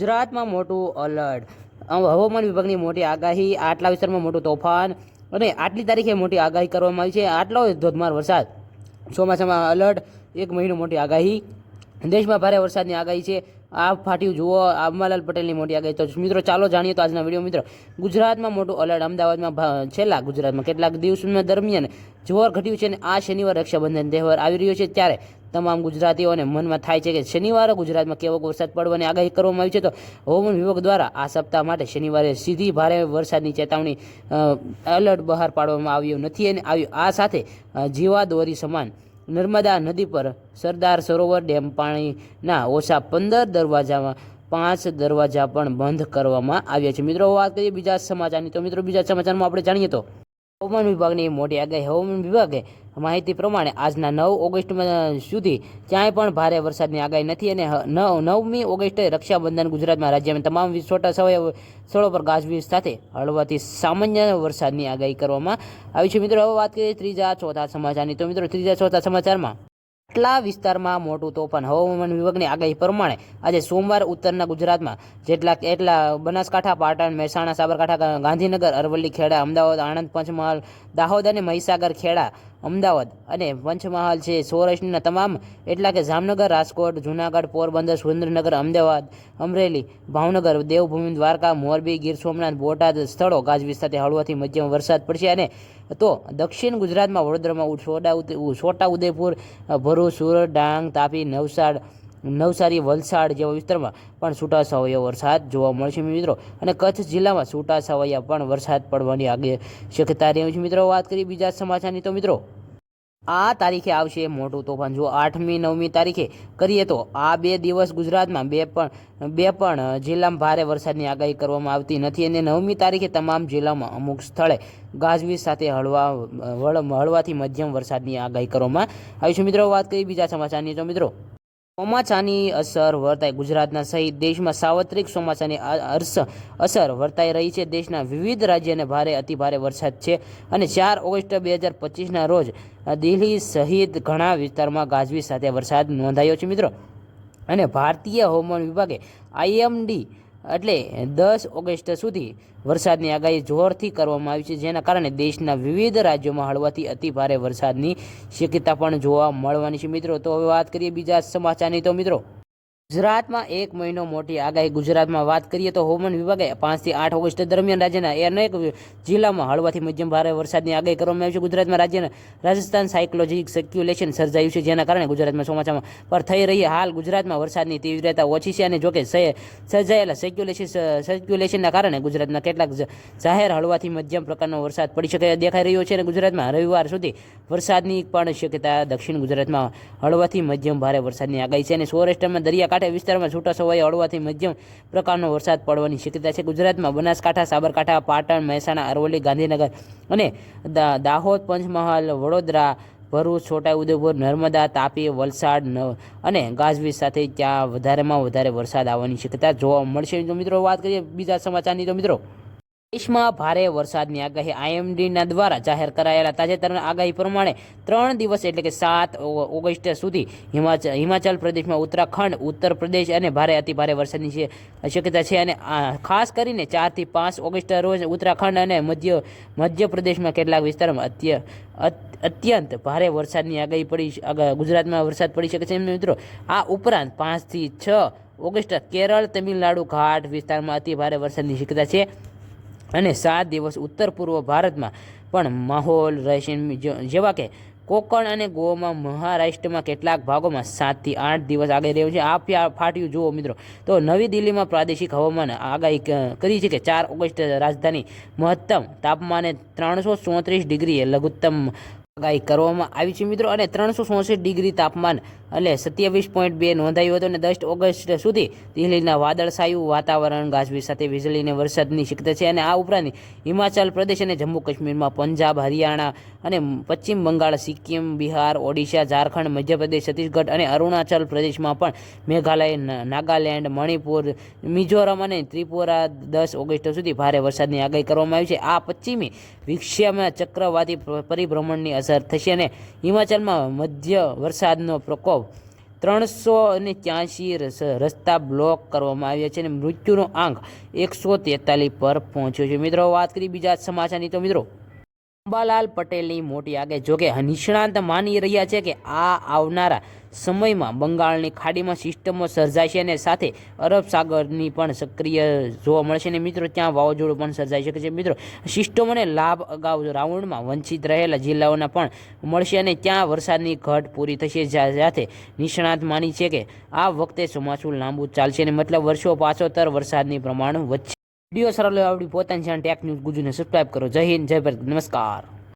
ગુજરાતમાં મોટું અલર્ટ. હવામાન વિભાગની મોટી આગાહી, આટલા વિસ્તારમાં મોટું તોફાન અને આટલી તારીખે મોટી આગાહી કરવામાં આવી છે. આટલો ધોધમાર વરસાદ. ચોમાસામાં અલર્ટ એક મહિનો મોટી આગાહી. દેશમાં ભારે વરસાદની આગાહી છે. આ ફાટ્યું જુઓ અંબાલાલ પટેલની મોટી આગાહી તો મિત્રો, ચાલો જાણીએ તો આજના વીડિયો મિત્રો. ગુજરાતમાં મોટું અલર્ટ અમદાવાદમાં છેલ્લા ગુજરાતમાં કેટલાક દિવસોના દરમિયાન જોર ઘટ્યું છે અને આ શનિવાર રક્ષાબંધન તહેવાર આવી રહ્યો છે ત્યારે તમામ ગુજરાતીઓને મનમાં થાય છે કે શનિવારે ગુજરાતમાં કેવો વરસાદ પડવાની આગાહી કરવામાં આવી છે. તો હવામાન વિભાગ દ્વારા આ સપ્તાહ માટે શનિવારે સીધી ભારે વરસાદની ચેતવણી એલર્ટ બહાર પાડવામાં આવ્યું નથી અને આવ્યું. આ સાથે જીવાદોરી સમાન નર્મદા નદી પર સરદાર સરોવર ડેમ પાણીના ઓછા પંદર દરવાજામાં પાંચ દરવાજા પણ બંધ કરવામાં આવ્યા છે. મિત્રો, વાત કરીએ બીજા સમાચારની. તો મિત્રો, બીજા સમાચારમાં આપણે જાણીએ તો હવામાન વિભાગની મોટી આગાહી. હવામાન વિભાગે માહિતી પ્રમાણે આજના નવ ઓગસ્ટ સુધી ક્યાંય પણ ભારે વરસાદની આગાહી નથી અને નવમી ઓગસ્ટે રક્ષાબંધન ગુજરાતમાં રાજ્યમાં તમામ છોટા સ્થળો પર ગાજવીજ સાથે હળવાથી સામાન્ય વરસાદની આગાહી કરવામાં આવી છે. મિત્રો, હવે વાત કરીએ ત્રીજા, ચોથા સમાચારની. તો મિત્રો, ત્રીજા, ચોથા સમાચારમાં આટલા વિસ્તારમાં મોટું તોફાન હવામાન વિભાગની આગાહી પ્રમાણે આજે સોમવાર ઉત્તરના ગુજરાતમાં જેટલા એટલા બનાસકાંઠા, પાટણ, મહેસાણા, સાબરકાંઠા, ગાંધીનગર, અરવલ્લી, ખેડા, અમદાવાદ, આણંદ, પંચમહાલ, દાહોદ અને મહીસાગર, ખેડા અમદાવાદ અને પંચમહાલ છે. સૌરાષ્ટ્રના તમામ એટલા કે જામનગર, રાજકોટ, જૂનાગઢ, પોરબંદર, સુરેન્દ્રનગર, અમદાવાદ, અમરેલી, ભાવનગર, દેવભૂમિ, દ્વારકા, મોરબી, ગીર સોમનાથ, બોટાદ સ્થળો ગાજવીજ સાથે હળવાથી મધ્યમ વરસાદ પડશે અને તો દક્ષિણ ગુજરાતમાં વડોદરામાં છોટા ઉદયપુર ભરૂચ, સુરત, ડાંગ, તાપી, નવસાડ નવસારી, વલસાડ જેવા વિસ્તારમાં પણ છૂટા છવાયા વરસાદ જોવા મળશે મિત્રો. અને કચ્છ જિલ્લામાં છૂટા છવાયા પણ વરસાદ પડવાની આગે શક્યતા રહી છે, મિત્રો. વાત કરીએ બીજા સમાચારની તો, મિત્રો. આ તારીખે આવશે મોટું તોફાન. જો આઠમી, નવમી તારીખે કરીએ તો આ બે દિવસ ગુજરાતમાં બે પણ બે પણ જિલ્લામાં ભારે વરસાદની આગાહી કરવામાં આવતી નથી. અને નવમી તારીખે તમામ જિલ્લામાં અમુક સ્થળે ગાજવીજ સાથે હળવા, હળવાથી મધ્યમ વરસાદની આગાહી કરવામાં આવી છે, મિત્રો. વાત કરીએ બીજા સમાચારની તો, મિત્રો. ચોમાસાની અસર વર્તાય ગુજરાતના સહિત દેશમાં સાર્વત્રિક ચોમાસાની અર્સ, અસર વર્તાઈ રહી છે. દેશના વિવિધ રાજ્યને ભારે અતિભારે વરસાદ છે અને ચાર ઓગસ્ટ બે હજાર પચીસના રોજ દિલ્હી સહિત ઘણા વિસ્તારમાં ગાજવીજ સાથે વરસાદ નોંધાયો છે મિત્રો. અને ભારતીય હવામાન વિભાગે આઈએમડી એટલે દસ ઓગસ્ટ સુધી વરસાદની આગાહી જોરથી કરવામાં આવી છે, જેના કારણે દેશના વિવિધ રાજ્યોમાં હળવાથી અતિ ભારે વરસાદની શક્યતા પણ જોવા મળવાની છે. મિત્રો, તો હવે વાત કરીએ બીજા સમાચારની. તો મિત્રો ગુજરાતમાં એક મહિનો મોટી આગાહી. ગુજરાતમાં વાત કરીએ તો હવામાન વિભાગે પાંચથી આઠ ઓગસ્ટ દરમિયાન રાજ્યના અનેક જિલ્લામાં હળવાથી મધ્યમ ભારે વરસાદની આગાહી કરવામાં આવી છે. ગુજરાતમાં રાજ્યના રાજસ્થાન સાયકોલોજી સર્ક્યુલેશન સર્જાયું છે, જેના કારણે ગુજરાતમાં ચોમાસામાં પર થઈ રહી હાલ ગુજરાતમાં વરસાદની તીવ્રતા ઓછી છે અને જોકે સર્જાયેલા સર્ક્યુલેશન સર્ક્યુલેશનના કારણે ગુજરાતના કેટલાક જાહેર હળવાથી મધ્યમ પ્રકારનો વરસાદ પડી શકે દેખાઈ રહ્યો છે અને ગુજરાતમાં રવિવાર સુધી વરસાદની પણ શક્યતા દક્ષિણ ગુજરાતમાં હળવાથી મધ્યમ ભારે વરસાદની આગાહી છે. અને સૌરાષ્ટ્રમાં દરિયાકાંઠે વિસ્તારમાં છૂટા છવાયા હળવાથી મધ્યમ પ્રકારનો વરસાદ પડવાની શક્યતા છે. ગુજરાતમાં બનાસકાંઠા, સાબરકાંઠા, પાટણ, મહેસાણા, અરવલ્લી, ગાંધીનગર અને દાહોદ, પંચમહાલ, વડોદરા, ભરૂચ છોટાઉદેપુર નર્મદા, તાપી, વલસાડ અને ગાજવીજ સાથે ત્યાં વધારેમાં વધારે વરસાદ આવવાની શક્યતા જોવા મળશે. તો મિત્રો વાત કરીએ બીજા સમાચારની. તો મિત્રો દેશમાં ભારે વરસાદની આગાહી આઈએમડીના દ્વારા જાહેર કરાયેલા તાજેતરના આગાહી પ્રમાણે ત્રણ દિવસ એટલે કે સાત ઓગસ્ટ સુધી હિમાચલ હિમાચલ પ્રદેશમાં ઉત્તરાખંડ, ઉત્તર પ્રદેશ અને ભારે અતિ ભારે વરસાદની શક્યતા છે અને ખાસ કરીને ચારથી પાંચ ઓગસ્ટ રોજ ઉત્તરાખંડ અને મધ્ય, મધ્યપ્રદેશમાં કેટલાક વિસ્તારોમાં અત્ય, અત- અત્યંત ભારે વરસાદની આગાહી પડી ગુજરાતમાં વરસાદ પડી શકે છે. મિત્રો, આ ઉપરાંત પાંચથી છ ઓગસ્ટ કેરળ, તમિલનાડુ, ઘાટ વિસ્તારમાં અતિ ભારે વરસાદની શક્યતા છે. અને સાત દિવસ ઉત્તર પૂર્વ ભારતમાં પણ માહોલ રહેશે જેવા કે કોકણ અને ગોવામાં મહારાષ્ટ્રમાં કેટલાક ભાગોમાં સાતથી આઠ દિવસ આગળ રહ્યું છે. આ ફાટ્યું જુઓ મિત્રો. તો નવી દિલ્હીમાં પ્રાદેશિક હવામાન આગાહી કરી છે કે ચાર ઓગસ્ટ રાજધાની મહત્તમ તાપમાને ત્રણસો ચોત્રીસ ડિગ્રીએ લઘુત્તમ આગાહી કરવામાં આવી છે મિત્રો. અને ત્રણસો ચોસઠ ડિગ્રી તાપમાન એટલે સત્યાવીસ પોઈન્ટ બે નોંધાયું હતું. અને દસ ઓગસ્ટ સુધી દિલ્હીના વાદળછાયું વાતાવરણ, ગાજવીજ સાથે વીજળીને વરસાદની શક્યતા છે. અને આ ઉપરાંત હિમાચલ પ્રદેશ અને જમ્મુ કાશ્મીરમાં પંજાબ, હરિયાણા અને પશ્ચિમ બંગાળ, સિક્કિમ, બિહાર, ઓડિશા, ઝારખંડ, મધ્યપ્રદેશ, છત્તીસગઢ અને અરુણાચલ પ્રદેશમાં પણ મેઘાલય નાગાલેન્ડ, મણિપુર, મિઝોરમ અને ત્રિપુરા દસ ઓગસ્ટ સુધી ભારે વરસાદની આગાહી કરવામાં આવી છે. આ પશ્ચિમી વિક્ષેપમાં ચક્રવાતી પરિભ્રમણની અસર થશે અને હિમાચલમાં મધ્ય વરસાદનો પ્રકોપ ત્રણસો અને ત્યાંસી રસ્તા બ્લોક કરવામાં આવ્યા છે અને મૃત્યુનો આંક એકસો તેતાલીસ પર પહોંચ્યો છે. મિત્રો, વાત કરી બીજા સમાચારની તો મિત્રો અંબાલાલ પટેલની મોટી આગે. જોકે નિષ્ણાંત માની રહ્યા છે કે આ આવનારા સમયમાં બંગાળની ખાડીમાં સિસ્ટમો સર્જાય છે અને સાથે અરબ સાગરની પણ સક્રિય જોવા મળશે અને મિત્રો, ત્યાં વાવાઝોડું પણ સર્જાઈ શકે છે. મિત્રો સિસ્ટમોને લાભ અગાઉ રાઉન્ડમાં વંચિત રહેલા જિલ્લાઓના પણ મળશે અને ત્યાં વરસાદની ઘટ પૂરી થશે. સાથે નિષ્ણાંત માની છે કે આ વખતે ચોમાસું લાંબુ ચાલશે અને મતલબ વર્ષો પાછોતર વરસાદની પ્રમાણ વધશે. વીડિયો સરળ આવડી પોતાની ચેનલ ટેક ન્યૂઝ ગુજુને સબસ્ક્રાઇબ કરો જય હિન્દ જય ભારત નમસ્કાર